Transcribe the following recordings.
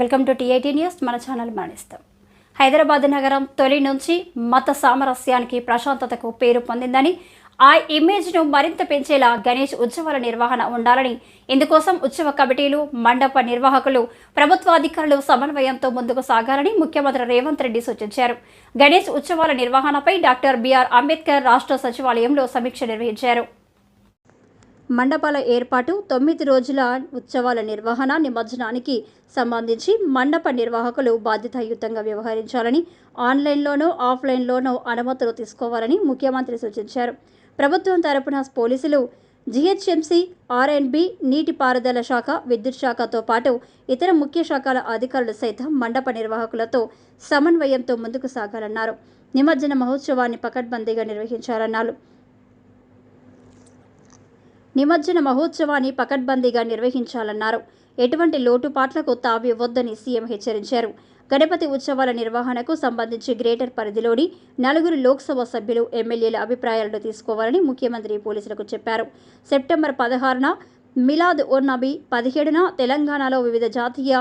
Welcome to TIT news. మన channel మరణిస్తాం. హైదరాబాద్ నగరం తొలి నుంచి మత సామరస్యానికి ప్రశాంతతకు పేరు పొందిందని ఆ ఇమేజ్ను మరింత పెంచేలా గణేష్ ఉత్సవాల నిర్వహణ ఉండాలని ఇందుకోసం ఉత్సవ కమిటీలు మండప నిర్వాహకులు ప్రభుత్వాధికారులు సమన్వయంతో ముందుకు సాగాలని ముఖ్యమంత్రి రేవంత్ రెడ్డి సూచించారు. గణేష్ ఉత్సవాల నిర్వహణపై డాక్టర్ బిఆర్ అంబేద్కర్ రాష్ట్ర సచివాలయంలో సమీక్ష నిర్వహించారు. మండపాల ఏర్పాటు తొమ్మిది రోజుల ఉత్సవాల నిర్వహణ నిమజ్జనానికి సంబంధించి మండప నిర్వాహకులు బాధ్యతాయుతంగా వ్యవహరించాలని ఆన్లైన్లోనో ఆఫ్లైన్లోనో అనుమతులు తీసుకోవాలని ముఖ్యమంత్రి సూచించారు. ప్రభుత్వం తరపున పోలీసులు జిహెచ్ఎంసి ఆర్ఎన్బి నీటిపారుదల శాఖ విద్యుత్ శాఖతో పాటు ఇతర ముఖ్య శాఖల అధికారులు సైతం మండప నిర్వాహకులతో సమన్వయంతో ముందుకు సాగాలన్నారు. నిమజ్జన మహోత్సవాన్ని పకడ్బందీగా నిర్వహించాలన్నారు నిమజ్జన మహోత్సవాన్ని పకడ్బందీగా నిర్వహించాలన్నారు. ఎటువంటి లోటుపాట్లకు తావివ్వొద్దని సీఎం హెచ్చరించారు. గణపతి ఉత్సవాల నిర్వహణకు సంబంధించి గ్రేటర్ పరిధిలోని నలుగురు లోక్సభ సభ్యులు ఎమ్మెల్యేల అభిప్రాయాలను తీసుకోవాలని ముఖ్యమంత్రి పోలీసులకు చెప్పారు. సెప్టెంబర్ పదహారున మిలాద్ ఉన్ నబీ పదిహేడున తెలంగాణలో వివిధ జాతీయ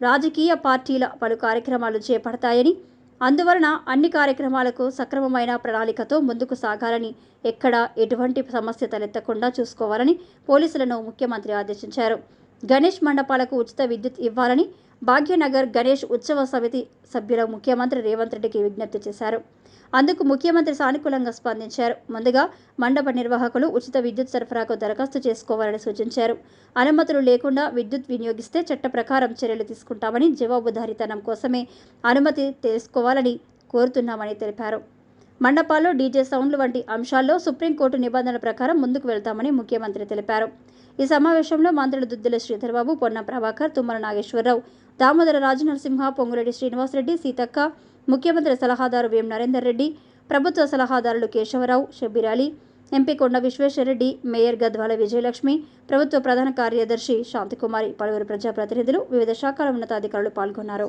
రాజకీయ పార్టీల పలు కార్యక్రమాలు చేపడతాయని అందువలన అన్ని కార్యక్రమాలకు సక్రమమైన ప్రణాళికతో ముందుకు సాగాలని ఎక్కడ ఎటువంటి సమస్య తలెత్తకుండా చూసుకోవాలని పోలీసులను ముఖ్యమంత్రి ఆదేశించారు. గణేష్ మండపాలకు ఉచిత విద్యుత్ ఇవ్వాలని భాగ్యనగర్ గణేష్ ఉత్సవ సమితి సభ్యుల ముఖ్యమంత్రి రేవంత్ రెడ్డికి విజ్ఞప్తి చేశారు. అందుకు ముఖ్యమంత్రి సానుకూలంగా స్పందించారు. ముందుగా మండప నిర్వాహకులు ఉచిత విద్యుత్ సరఫరాకు దరఖాస్తు చేసుకోవాలని సూచించారు. అనుమతులు లేకుండా విద్యుత్ వినియోగిస్తే చట్ట ప్రకారం చర్యలు తీసుకుంటామని జవాబుదారీతనం కోసమే అనుమతి తెలుసుకోవాలని కోరుతున్నామని తెలిపారు. మండపాల్లో డీజే సౌండ్లు వంటి అంశాల్లో సుప్రీంకోర్టు నిబంధనల ప్రకారం ముందుకు వెళ్తామని ముఖ్యమంత్రి తెలిపారు. ఈ సమావేశంలో మంత్రులు దుద్దుల శ్రీధర్బాబు పొన్న ప్రభాకర్ తుమ్మల నాగేశ్వరరావు దామోదర రాజు నరసింహ పొంగురెడ్డి శ్రీనివాసరెడ్డి సీతక్క ముఖ్యమంత్రి సలహాదారు వేం నరేందర్ రెడ్డి ప్రభుత్వ సలహాదారులు కేశవరావు షబ్బీర్ అలీ ఎంపీ కొండ విశ్వేశ్వరరెడ్డి మేయర్ గద్వాల విజయలక్ష్మి ప్రభుత్వ ప్రధాన కార్యదర్శి శాంతికుమారి పలువురు ప్రజాప్రతినిధులు వివిధ శాఖల ఉన్నతాధికారులు పాల్గొన్నారు.